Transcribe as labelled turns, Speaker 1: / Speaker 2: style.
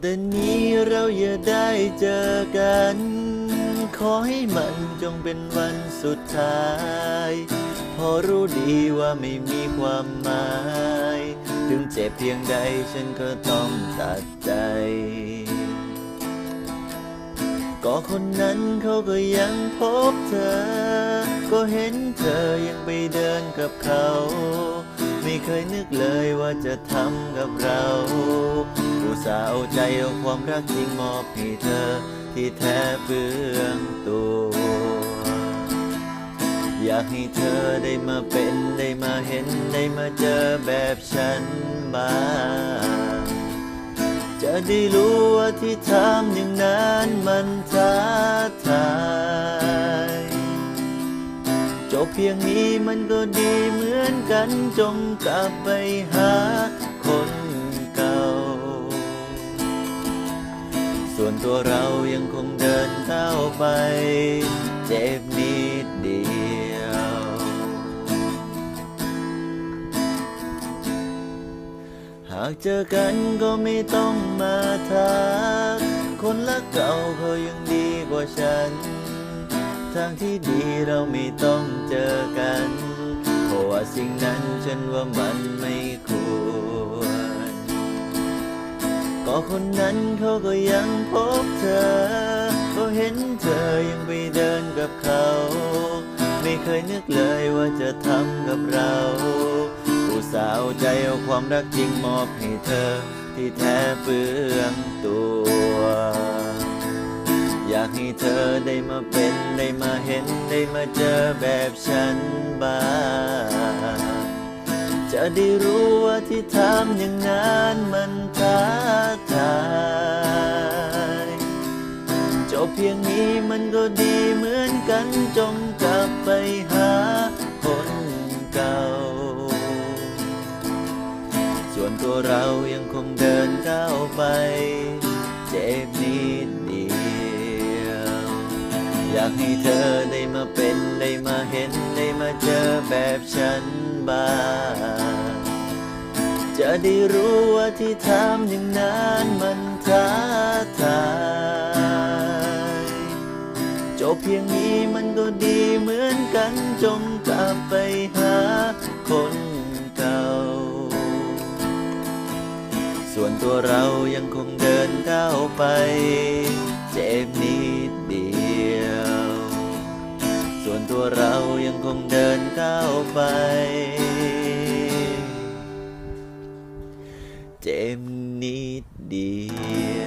Speaker 1: แต่นี้เราอย่าได้เจอกัน ขอให้มันจงเป็นวันสุดท้าย พอรู้ดีว่าไม่มีความหมาย ถึงเจ็บเพียงใดฉันก็ต้องตัดใจ ก็คนนั้นเขาก็ยังพบเธอ ก็เห็นเธอยังไปเดินกับเขา ไม่เคยนึกเลยว่าจะทำกับเรา อุตส่าห์เอาใจเอาความรักจริงมอบให้เธอ ที่แท้เปลืองตัว อยากให้เธอได้มาเป็นได้มาเห็นได้มาเจอแบบฉันบ้างจะได้รู้ว่าที่ทำอย่างนั้นมันท้าทายจบเพียงนี้มันก็ดีเหมือนกันจงกลับไปหา วนตัวเรายังคงเดินก้าไป เจ็บนิดเดียว หากเจอกันก็ไม่ต้องมาทัก คนละเก่าเขายังดีกว่าฉัน ทางที่ดีเราไม่ต้องเจอกัน เพราะว่าสิ่งนั้นฉันว่ามันไม่ควร ก็คนนั้นเขาก็ยังพบเธอ ก็เห็นเธอยังไปเดินกับเขา ไม่เคยนึกเลยว่าจะทำกับเราอุตส่าห์เอาใจเอาความรักจริงมอบให้เธอ ที่แท้เปลืองตัว อยากให้เธอได้มาเป็นได้มาเห็นได้มาเจอแบบฉันบ้าง จะได้รู้ว่าที่ทำอย่างนั้นมันท้าทายจบเพียงนี้มันก็ดีเหมือนกันจงกลับไปหาคนเก่า ส่วนตัวเรายังคงเดินก้าวไป เจ็บนิดเดียว อยากให้เธอได้มาเป็นได้มาเห็นได้มาเจอแบบฉันบ้าง ได้รู้ว่าที่ทำอย่างนั้นมันท้าทายจบเพียงนี้มันก็ดีเหมือนกันจงกลับไปหาคนเก่า ส่วนตัวเรายังคงเดินก้าวไป เจ็บนิดเดียว ส่วนตัวเรายังคงเดินก้าวไป เจ็บนิดเดียว